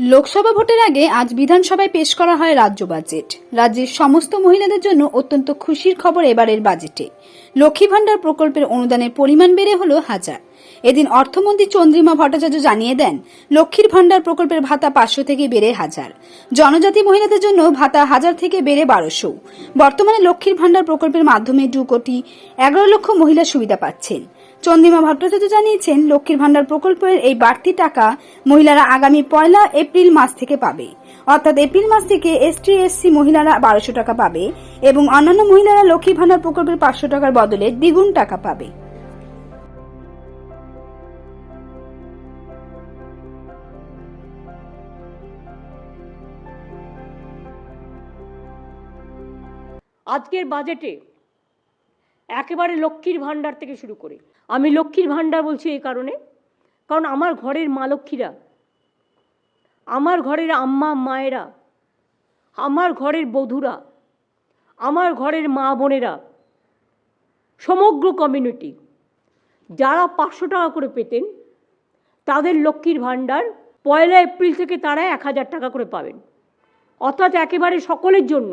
লোকসভা ভোটের আগে আজ বিধানসভায় পেশ করা হয় রাজ্য বাজেট। রাজ্যের সমস্ত মহিলাদের জন্য অত্যন্ত খুশির খবর এবারের বাজেটে। লক্ষ্মী ভাণ্ডার প্রকল্পের অনুদানের পরিমাণ বেড়ে হল হাজার। এদিন অর্থমন্ত্রী চন্দ্রিমা ভট্টাচার্য জানিয়ে দেন, লক্ষ্মীর ভাণ্ডার প্রকল্পের ভাতা পাঁচশো থেকে বেড়ে হাজার। জনজাতি মহিলাদের জন্য ভাতা হাজার থেকে বেড়ে বারোশো। বর্তমানে লক্ষ্মীর ভাণ্ডার প্রকল্পের মাধ্যমে দু কোটি এগারো লক্ষ মহিলা সুবিধা পাচ্ছেন। চন্দ্রিমা ভট্টাচার্য জানিয়েছেন, লক্ষ্মীর ভাণ্ডার প্রকল্পের এই বাড়তি টাকা মহিলারা আগামী পয়লা এপ্রিল মাস থেকে পাবে। অর্থাৎ এপ্রিল মাস থেকে এসটি, এসসি মহিলারা বারোশো টাকা পাবে এবং অন্যান্য মহিলারা লক্ষ্মী ভাণ্ডার প্রকল্পের পাঁচশো টাকার বদলে দ্বিগুণ টাকা পাবে। আজকের বাজেটে একেবারে লক্ষ্মীর ভাণ্ডার থেকে শুরু করে। আমি লক্ষ্মীর ভাণ্ডার বলছি এই কারণে, কারণ আমার ঘরের মা লক্ষ্মীরা, আমার ঘরের আম্মা মায়েরা, আমার ঘরের বধূরা, আমার ঘরের মা বোনেরা, সমগ্র কমিউনিটি যারা পাঁচশো টাকা করে পেতেন, তাদের লক্ষ্মীর ভাণ্ডার পয়লা এপ্রিল থেকে তারা এক হাজার টাকা করে পাবেন। অর্থাৎ একেবারে সকলের জন্য